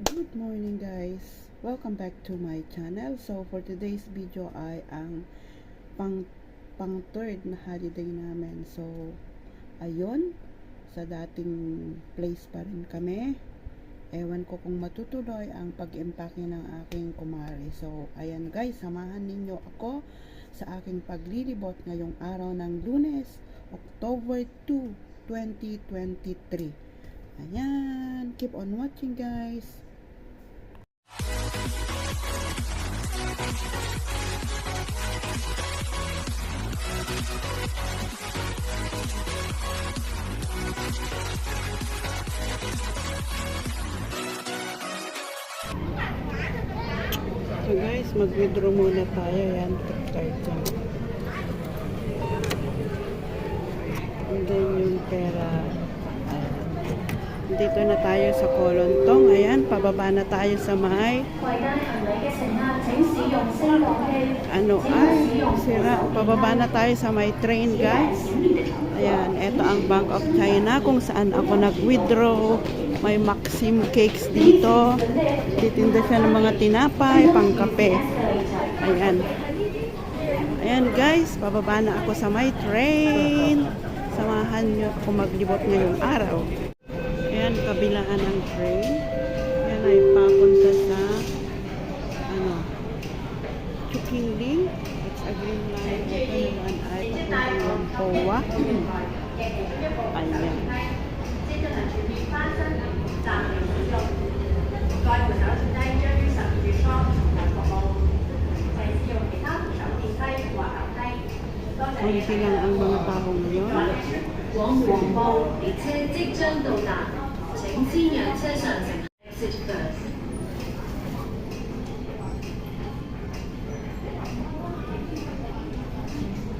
Good morning guys! Welcome back to my channel. So for today's video ay ang pang pang third na holiday namin. So ayun, sa dating place pa rin kami. Ewan ko kung matutuloy ang pag-impake ng aking kumari. So ayan guys, samahan ninyo ako sa aking paglilibot ngayong araw ng lunes, October 2, 2023. Ayan. Keep on watching, guys. So guys, mag-withdraw muna tayo. Yan, tip card dyan. And then yung pera. Dito na tayo sa Kolontong. Ayan, pababa na tayo sa Mahay. Ano ay, sira. Pababa na tayo sa may train, guys. Ayan, ito ang Bank of China kung saan ako nag-withdraw. May Maxim Cakes dito. Titinda siya ng mga tinapay, pangkape. Ayan. Ayan, guys. Pababa na ako sa my train samahan niyo ako maglibot ngayong araw Ayan, kabilaan ng train. Ayan ay papunta sa ano, Chukingling. It's a green line. Ito naman ay papuntang Wampoa. Ayan. 即日全面翻新暂停使用。该扶手电梯将于十二月初重入服务，请使用其他扶手电梯或楼梯。多谢你 Konti lang ang mga tao ngayon. 往黄埔列车即将到达， 请先让车上乘客 exit first。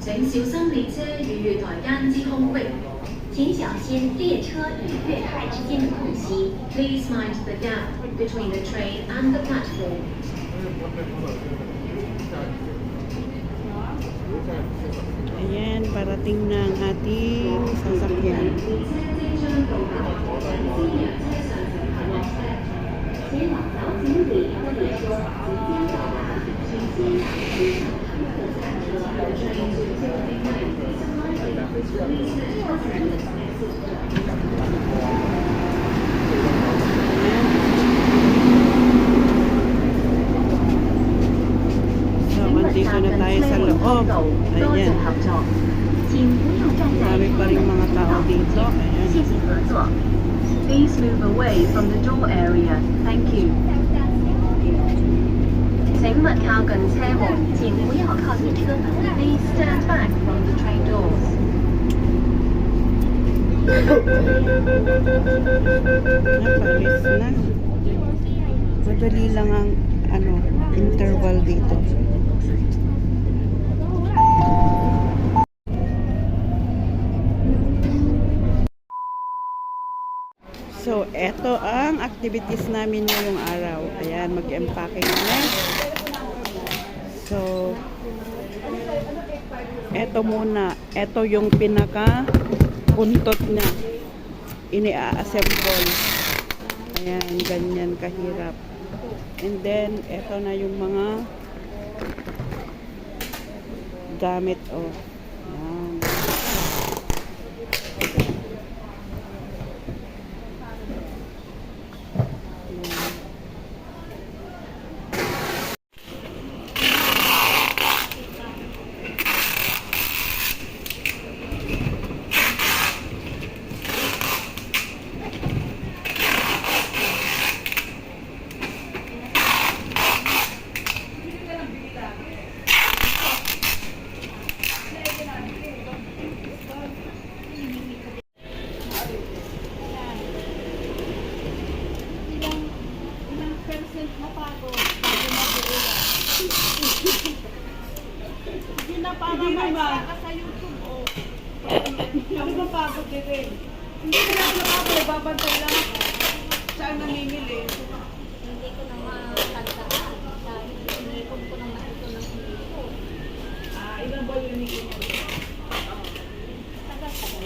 请小心列车与月台间之空隙。请小心列车与月台之间的空隙。Please mind the gap between the train and the platform. Ayan, parating na ang ating sasakyan. dito na tayo sa loob. Ayan. Marami pa rin mga tao dito. Ayan. 谢合作。Please move away from the door area. Thank you. 请勿靠近车门，请不要靠近车门。Please stand back from the train doors. Napalis na. Madali lang ang ano, interval dito. So, ang activities namin ngayong araw. Ayan, mag-empake kami. So, eto muna. Eto yung pinaka buntot niya. Ini-assemble. Ayan, ganyan kahirap. And then, eto na yung mga gamit, oh. Ayan. Ayan. Ilang percent mapagod bago mag-ulan? Hindi na para ma ka sa YouTube, oh. Ako ba pagod din eh? Hindi na ako napapagod, babantay lang ako. Saan namimili? hindi ko na matagdagan dahil inipon ko naman ito ng inipon. Ah, ilan ba hinihingi niya? Tagal-tagal.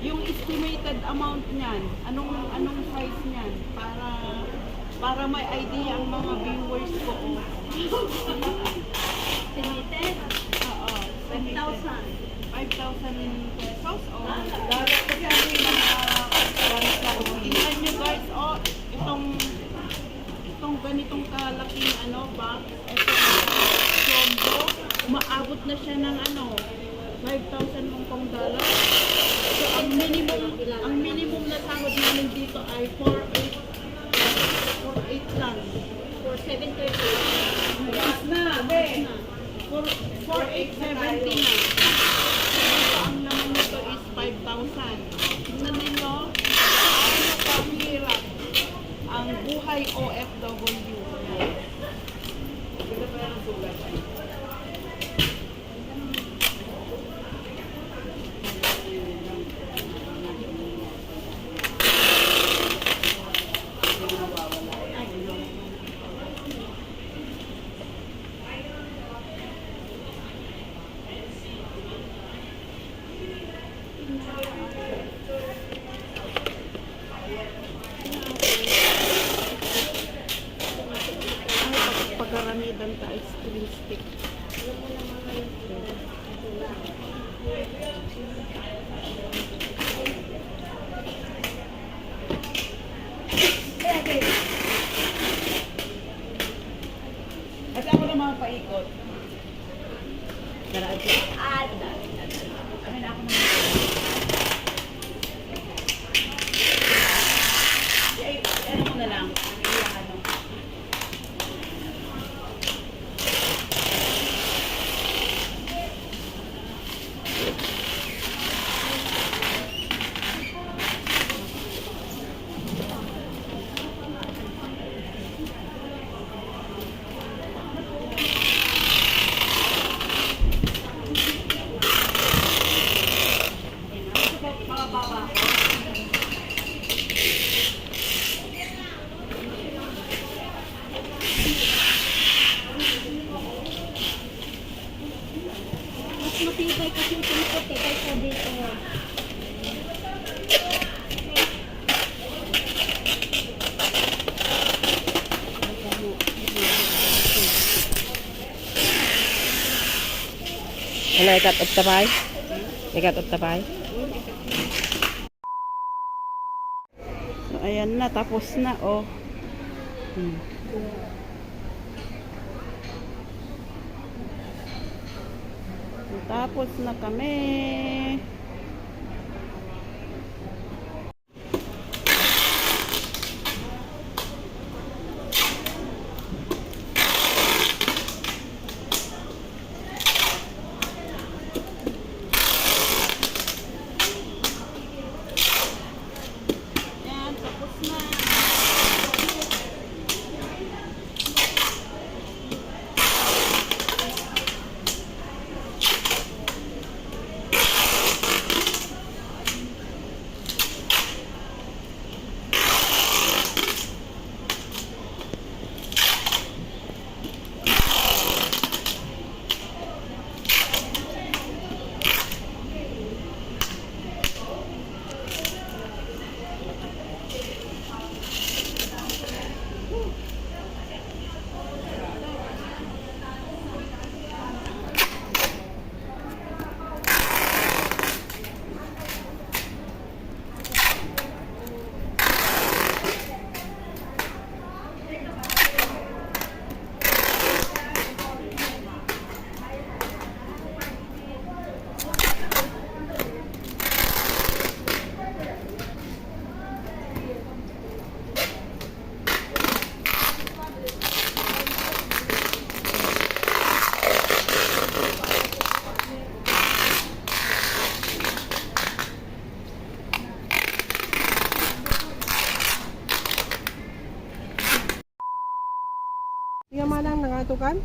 Yung estimated amount niyan? Anong anong size niyan? Para para may idea ang mga viewers ko. Tinited. Oo. 5,000. 5,000 pesos o kasi ano yung mga nyo guys oh itong itong ganitong kalaking ano box itong combo umaabot na siya ng ano 5,000 Hong Kong so ang minimum ang minimum na sahod namin dito ay 4,800 4,800 lang For 730. Tumaas na, be. 4,870 na. Ito ang laman nito is 5,000. Tingnan ninyo, paano kahirap ang buhay OFW. Ganda pa yan ang sulat. Ay, pag pagkaramidan ta ice cream stick. At ako na mga paikot. Daraan siya. Ah, Amin ako na Ay, ano mo na lang. Iya, ano. Mas matibay kasi yung tunikot eh, kaysa dito. Ano, ikat up tabay? Ikat up tabay? So, ayan na, tapos na, oh. Hmm. Tapos na kami. Yung malang nangatukan?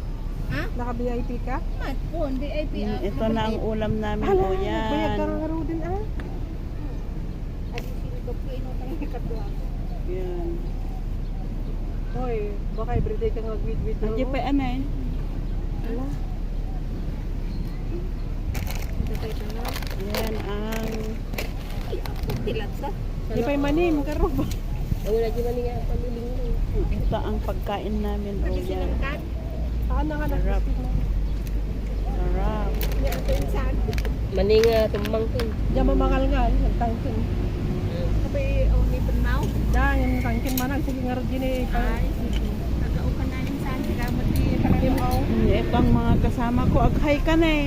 Ha? Naka-VIP ka? Mat po, VIP ah. Ito na ang ulam namin, Hala, oh, bayag ka yan. nga din ah. Ay, sino ko inutang ni katwa. Yan. Hoy, baka everyday ka nga with-with Nandiyan pa, ka na. Yan ang Ay, ako tilat sa. Di pa manim, karo ba? Wala di man nga pamiling mo. Ito ang pagkain namin. O yan. Na nga Sarap. Sarap. Maninga tumangkin. Diyan mamangal-ngal, nagtangkin. Sabi, oh, ni Penmau. Diyan, yung tangkin manang, sige nga rin din eh. Ay, nagaukan na yung saan. Salamat din. Pakalimaw. Mm, Ito ang mga kasama ko. Aghay ka na eh.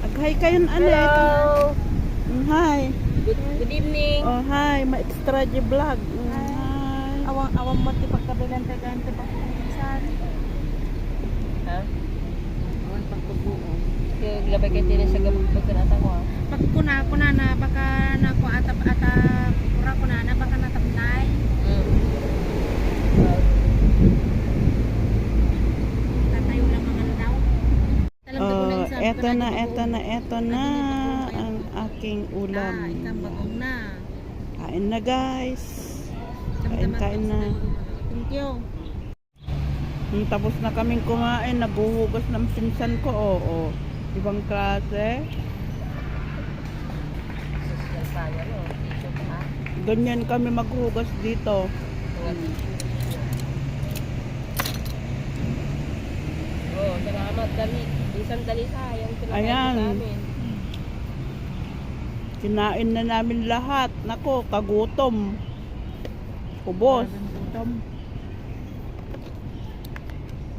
Aghay kayo ano Hello. eh. Mm, Hi. Good, good evening. Oh, hi. Ma-extra vlog. Awang, awang mo, ti pagkabigante-gante pa kung saan. Ha? Awang pagkubuo. Kaya labay kayo din sa gamot pagkanata ko ha. Pag kuna, kuna na, baka na ko atap ata, kura kuna na, baka natapnay. Mm. Tatayo lang mga daw. Talang Oh, eto na, eto na, eto na ang aking Ah, ulam. itang bagong na. Kain na guys. Kain, kain na. Thank you. Hmm, tapos na kaming kumain, naguhugas ng pinsan ko. Oo, ibang klase. Ganyan kami maghugas dito. Tissue. Oh, salamat dali. Isang dali sayang Ayan. sa amin. Kinain na namin lahat. Nako, kagutom. Ubos. Gutom.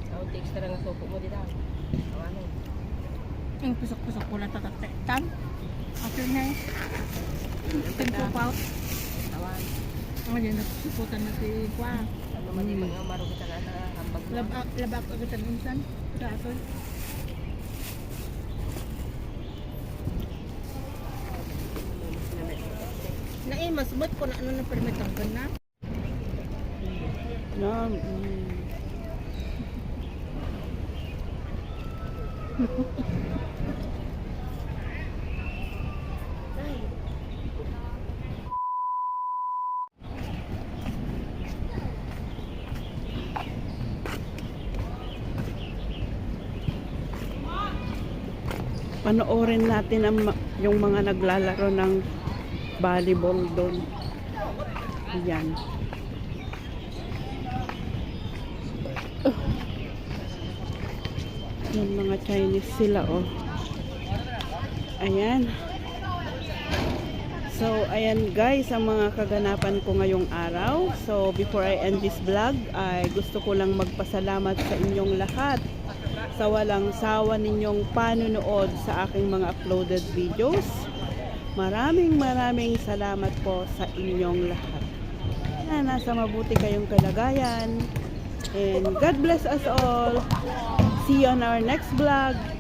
Ako extra nga suko mo dito. Ang ano. Ang pusok-pusok ko lang tataktek. Tam. After na eh. Tim ko pa. Tawan. Ang yan, nagsusutan na si Kwa. Ano man yung mga ka na hambag mo. Labak, labak agad ang insan. Sa ato. Na eh, mas mo't ko na ano na permitang ka na. Mm. Panoorin natin ang, yung mga naglalaro ng volleyball doon. Yan. Mga Chinese sila, oh. Ayan. So, ayan guys, ang mga kaganapan ko ngayong araw. So, before I end this vlog, ay gusto ko lang magpasalamat sa inyong lahat sa walang sawa ninyong panunood sa aking mga uploaded videos. Maraming maraming salamat po sa inyong lahat. Na nasa mabuti kayong kalagayan. And God bless us all. See you on our next vlog.